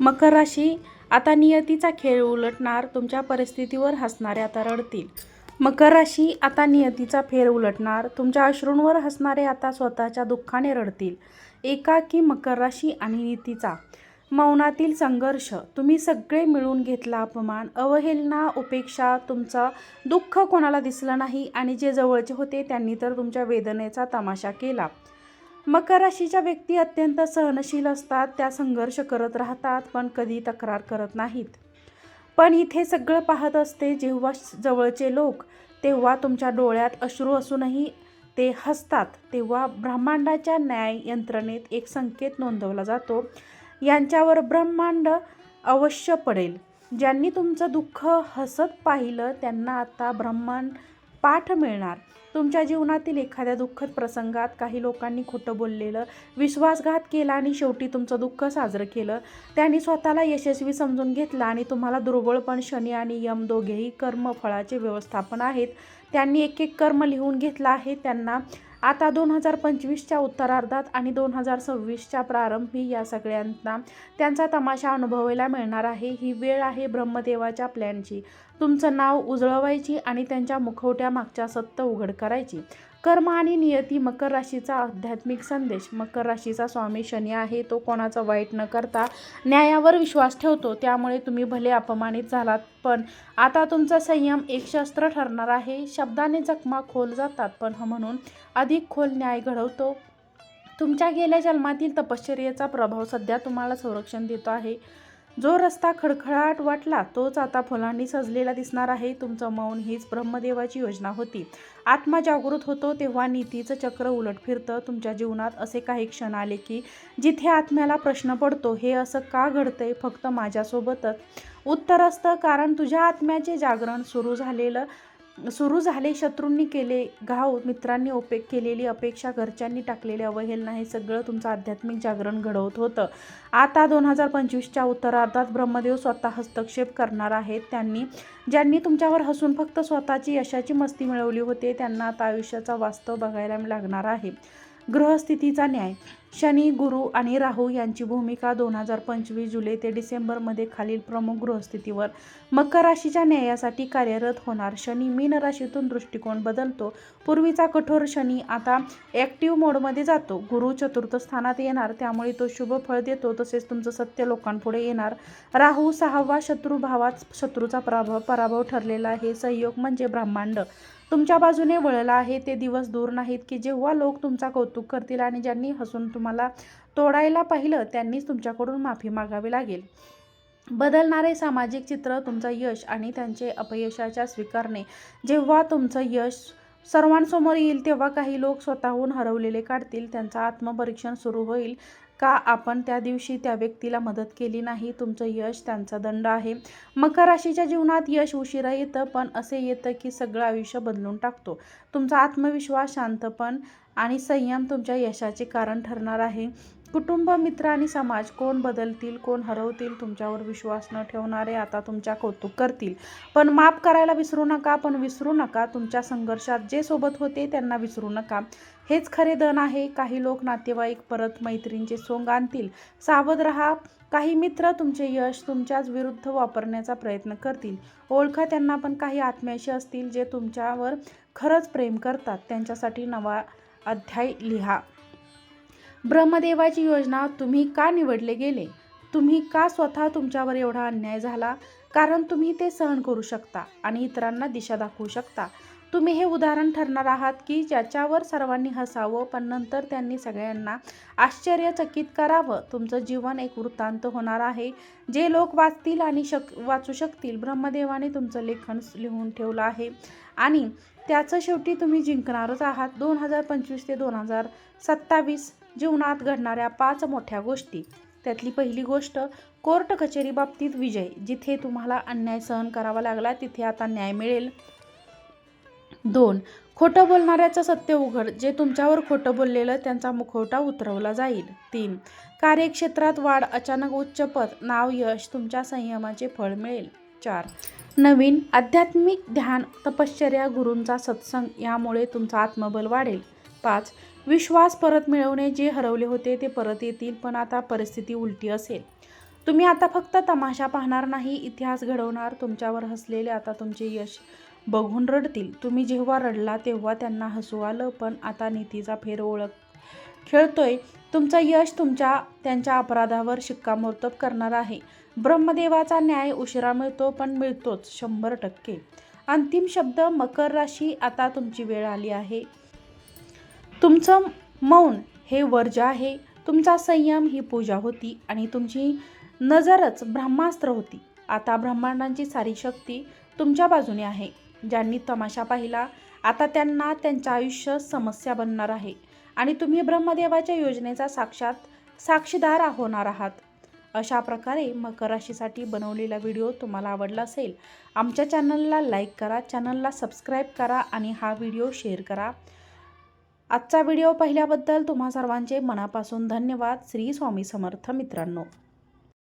मकर राशी आता नियतीचा खेळ उलटणार तुमच्या परिस्थितीवर हसणारे आता रडतील. मकर राशी आता नियतीचा फेर उलटणार तुमच्या अश्रूंवर हसणारे आता स्वतःच्या दुःखाने रडतील. एकाकी मकर राशी आणि नीतीचा मौनातील संघर्ष तुम्ही सगळे मिळून घेतला अपमान अवहेलना उपेक्षा तुमचं दुःख कोणाला दिसलं नाही आणि जे जवळचे होते त्यांनी तर तुमच्या वेदनेचा तमाशा केला. मकर राशीच्या व्यक्ती अत्यंत सहनशील असतात त्या संघर्ष करत राहतात पण कधी तक्रार करत नाहीत. पण इथे सगळं पाहत असते जेव्हा जवळचे लोक तेव्हा तुमच्या डोळ्यात अश्रू असूनही ते हसतात तेव्हा ब्रह्मांडाच्या न्याय यंत्रणेत एक संकेत नोंदवला जातो. यांच्यावर ब्रह्मांड अवश्य पडेल. ज्यांनी तुमचं दुःख हसत पाहिलं त्यांना आता ब्रह्मांड पाठ मिळणार. तुमच्या जीवनातील एखाद्या दुःखद प्रसंगात काही लोकांनी खोटं बोललेलं विश्वासघात केला आणि शेवटी तुमचं दुःख साजरं केलं. त्यांनी स्वतःला यशस्वी समजून घेतलं आणि तुम्हाला दुर्बळपण शनी आणि यम दोघेही कर्मफळाचे व्यवस्थापन आहेत. त्यांनी एक एक कर्म लिहून घेतलं आहे. त्यांना आता दोन हजार पंचवीसच्या उत्तरार्धात आणि दोन हजार सव्वीसच्या प्रारंभी या सगळ्यांना त्यांचा तमाशा अनुभवायला मिळणार आहे. ही वेळ आहे ब्रह्मदेवाच्या प्लॅनची. तुमचं नाव उजळवायची आणि त्यांच्या मुखवट्या मागच्या सत्य उघड करायची. कर्म आणि नियती मकर राशीचा आध्यात्मिक संदेश. मकर राशीचा स्वामी शनी आहे तो कोणाचा वाईट न करता न्यायावर विश्वास ठेवतो. त्यामुळे तुम्ही भले अपमानित झालात पण आता तुमचा संयम एक शस्त्र ठरणार आहे. शब्दाने जखमा खोल जातात पण म्हणून अधिक खोल न्याय घडवतो. तुमच्या गेल्या जन्मातील तपश्चर्याचा प्रभाव सध्या तुम्हाला संरक्षण देतो आहे. जो रस्ता खडखडाट वाटला तोच आता फुलांनी सजलेला दिसणार आहे. तुमचं मौन हीच ब्रह्मदेवाची योजना होती. आत्मा जागृत होतो तेव्हा नीतीचं चक्र उलट फिरतं. तुमच्या जीवनात असे काही क्षण आले की जिथे आत्म्याला प्रश्न पडतो हे असं का घडतंय? फक्त माझ्यासोबतच. उत्तर असतं कारण तुझ्या आत्म्याचे जागरण सुरू झालेलं सुरू झाले शत्रूंनी केले घाव मित्रांनी उपेग केलेली अपेक्षा घरच्यांनी टाकलेले अवहेलना हे सगळं तुमचं आध्यात्मिक जागरण घडवत होतं. आता दोन हजार पंचवीसच्या उत्तरार्धात ब्रह्मदेव स्वतः हस्तक्षेप करणार आहेत. त्यांनी ज्यांनी तुमच्यावर हसून फक्त स्वतःची यशाची मस्ती मिळवली होती त्यांना आता आयुष्याचा वास्तव बघायला लागणार आहे. ग्रहस्थितीचा न्याय शनी गुरु आणि राहू यांची भूमिका दोन हजार पंचवीस जुलै ते डिसेंबरमध्ये खालील प्रमुख गृहस्थितीवर. मकर राशीच्या न्यायासाठी कार्यरत होणार शनी मीन राशीतून दृष्टिकोन बदलतो. पूर्वीचा कठोर शनी आता ॲक्टिव्ह मोडमध्ये जातो. गुरु चतुर्थ स्थानात येणार त्यामुळे तो शुभ फळ देतो. तसेच तुमचं सत्य लोकांपुढे येणार. राहू सहावा शत्रू भावात शत्रूचा पराभव पराभव ठरलेला आहे. सहयोग म्हणजे ब्रह्मांड. तुमच्या बाजूने वळला आहे. ते दिवस दूर नाहीत की जेव्हा लोक तुमचा कौतुक करतील आणि ज्यांनी हसून तुम्हाला तोडायला पाहिलं त्यांनीच तुमच्याकडून माफी मागावी लागेल. बदलणारे सामाजिक चित्र तुमचं यश आणि त्यांचे अपयशाच्या स्वीकारणे. जेव्हा तुमचं यश सर्वांसमोर येईल तेव्हा काही लोक स्वतःहून हरवलेले काढतील त्यांचं आत्मपरीक्षण सुरू होईल. का आपण त्या दिवशी त्या व्यक्तीला मदत केली नाही? तुमचं यश त्यांचा दंड आहे. मकर राशीच्या जीवनात यश उशिरा येतं पण असे येतं की सगळं आयुष्य बदलून टाकतो. तुमचा आत्मविश्वास शांतपण आणि संयम तुमच्या यशाचे कारण ठरणार आहे. कुटुंब मित्र आणि समाज कोण बदलतील कोण हरवतील तुमच्यावर विश्वास न ठेवणारे आता तुमच्या कौतुक करतील. पण माफ करायला विसरू नका पण विसरू नका. तुमच्या संघर्षात जे सोबत होते त्यांना विसरू नका. हेच खरे धन आहे. काही लोक नातेवाईक परत मैत्रींचे सोंग आणतील. सावध रहा. काही मित्र तुमचे यश तुमच्याच विरुद्ध वापरण्याचा प्रयत्न करतील. ओळखा त्यांना पण काही आत्म्याशी असतील जे तुमच्यावर खरंच प्रेम करतात. त्यांच्यासाठी नवा अध्याय लिहा. ब्रह्मदेवाची योजना तुम्ही का निवडले गेले? तुम्ही का स्वतः तुमच्यावर एवढा अन्याय झाला? कारण तुम्ही ते सहन करू शकता आणि इतरांना दिशा दाखवू शकता. तुम्ही हे उदाहरण ठरणार आहात की ज्याच्यावर सर्वांनी हसावं पण नंतर त्यांनी सगळ्यांना आश्चर्यचकित करावं. तुमचं जीवन एक वृत्तांत होणार आहे. जे लोक वाचतील आणि शक वाचू शकतील ब्रह्मदेवाने तुमचं लेखन लिहून ठेवलं आहे. आणि त्याचं शेवटी तुम्ही जिंकणारच आहात. दोन हजार पंचवीस ते दोन हजार सत्तावीस जीवनात घडणाऱ्या पाच मोठ्या गोष्टी. त्यातली पहिली गोष्ट कोर्ट कचेरी बाबतीत विजय. जिथे तुम्हाला अन्याय सहन करावा लागला तिथे आता न्याय मिळेल. दोन खोटं बोलणाऱ्याचं सत्य उघड जे तुमच्यावर खोटं बोललेलं त्यांचा मुखवटा उतरवला जाईल. तीन कार्यक्षेत्रात वाढ अचानक उच्च पद नाव यश तुमच्या संयमाचे फळ मिळेल. चार नवीन आध्यात्मिक ध्यान तपश्चर्या गुरूंचा सत्संग यामुळे तुमचं आत्मबल वाढेल. पाच विश्वास परत मिळवणे जे हरवले होते ते परत येतील पण आता परिस्थिती उलटी असेल. तुम्ही आता फक्त तमाशा पाहणार नाही इतिहास घडवणार तुमच्यावर हसलेले आता तुमचे यश बघून रडतील. तुम्ही जेव्हा रडला तेव्हा त्यांना हसू आलं पण आता नीतीचा फेर ओळख खेळतोय. तुमचं यश तुमच्या त्यांच्या अपराधावर शिक्कामोर्तब करणार आहे. ब्रह्मदेवाचा न्याय उशिरा मिळतो पण मिळतोच शंभर टक्के. अंतिम शब्द मकर राशी आता तुमची वेळ आली आहे. तुमचं मौन हे वर्ज आहे तुमचा संयम ही पूजा होती आणि तुमची नजरच ब्रह्मास्त्र होती. आता ब्रह्मांडांची सारी शक्ती तुमच्या बाजूने आहे. ज्यांनी तमाशा पाहिला आता त्यांना त्यांचं आयुष्य समस्या बनणार आहे. आणि तुम्ही ब्रह्मदेवाच्या योजनेचा साक्षात साक्षीदार होणार आहात. अशा प्रकारे मकर राशीसाठी बनवलेला व्हिडिओ तुम्हाला आवडला असेल आमच्या चॅनलला लाईक करा चॅनलला सबस्क्राईब करा आणि हा व्हिडिओ शेअर करा. आजचा व्हिडिओ पाहिल्याबद्दल तुम्हा सर्वांचे मनापासून धन्यवाद. श्री स्वामी समर्थ मित्रांनो.